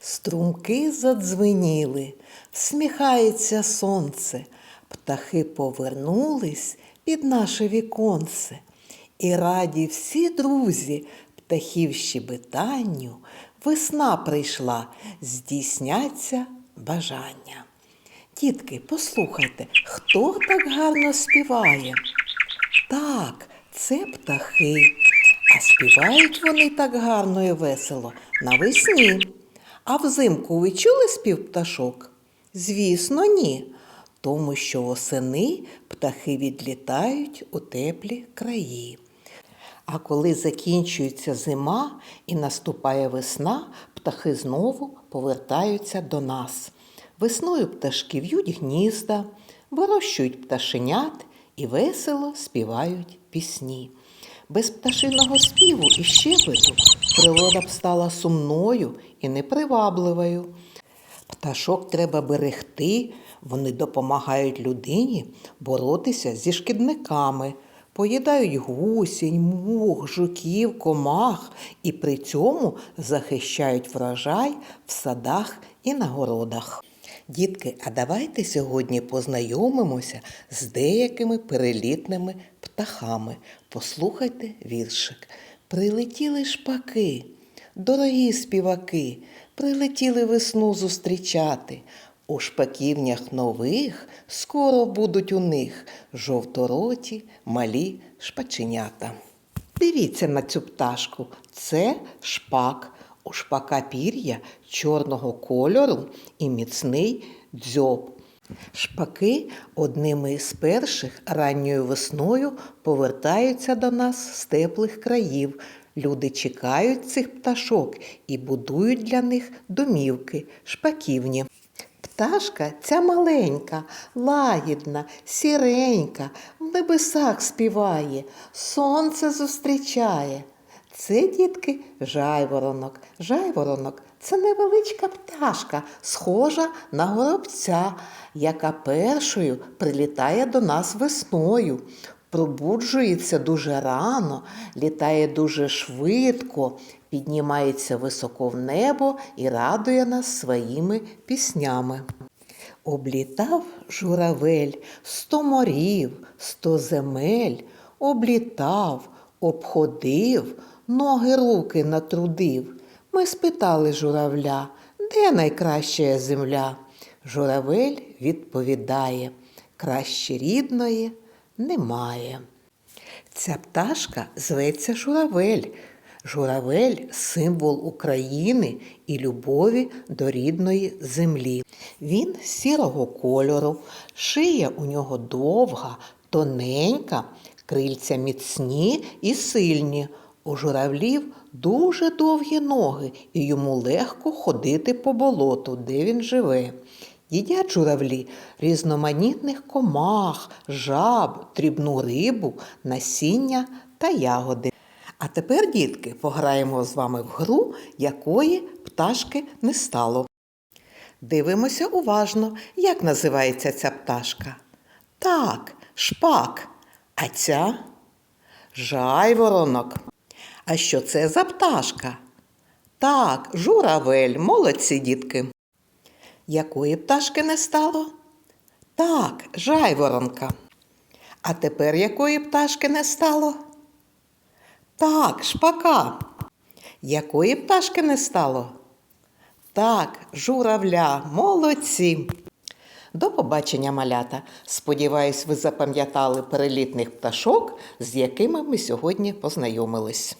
Струмки задзвеніли, всміхається сонце, птахи повернулись під наше віконце. І раді всі друзі, птахів щебетанню, весна прийшла, здійсняться бажання. Дітки, послухайте, хто так гарно співає? Так, це птахи. А співають вони так гарно і весело навесні. А взимку ви чули спів пташок? Звісно, ні. Тому що восени птахи відлітають у теплі краї. А коли закінчується зима і наступає весна, птахи знову повертаються до нас. Весною пташки в'ють гнізда, вирощують пташенят і весело співають пісні. Без пташиного співу і щебету природа б стала сумною і непривабливою. Пташок треба берегти, вони допомагають людині боротися зі шкідниками, поїдають гусінь, мух, жуків, комах і при цьому захищають врожай в садах і на городах. Дітки, а давайте сьогодні познайомимося з деякими перелітними птахами. Послухайте віршик. Прилетіли шпаки, дорогі співаки, прилетіли весну зустрічати. У шпаківнях нових скоро будуть у них жовтороті малі шпаченята. Дивіться на цю пташку. Це шпак. У шпака пір'я чорного кольору і міцний дзьоб. Шпаки одними із перших ранньою весною повертаються до нас з теплих країв. Люди чекають цих пташок і будують для них домівки, шпаківні. Пташка ця маленька, лагідна, сіренька, в небесах співає, сонце зустрічає. Це, дітки, жайворонок. Жайворонок це невеличка пташка, схожа на горобця, яка першою прилітає до нас весною. Пробуджується дуже рано, літає дуже швидко, піднімається високо в небо і радує нас своїми піснями. Облітав журавель сто морів, сто земель, облітав, обходив, ноги руки натрудив. Ми спитали журавля, де найкраща земля? Журавель відповідає, краще рідної немає. Ця пташка зветься журавель. Журавель символ України і любові до рідної землі. Він сірого кольору, шия у нього довга, тоненька, крильця міцні і сильні. У журавлів дуже довгі ноги, і йому легко ходити по болоту, де він живе. Їдять журавлі різноманітних комах, жаб, дрібну рибу, насіння та ягоди. А тепер, дітки, пограємо з вами в гру, якої пташки не стало. Дивимося уважно, як називається ця пташка. Так, шпак. А ця жайворонок. А що це за пташка? Так, журавель, молодці дітки. Якої пташки не стало? Так, жайворонка. А тепер якої пташки не стало? Так, шпака. Якої пташки не стало? Так, журавля, молодці. До побачення, малята. Сподіваюсь, ви запам'ятали перелітних пташок, з якими ми сьогодні познайомились.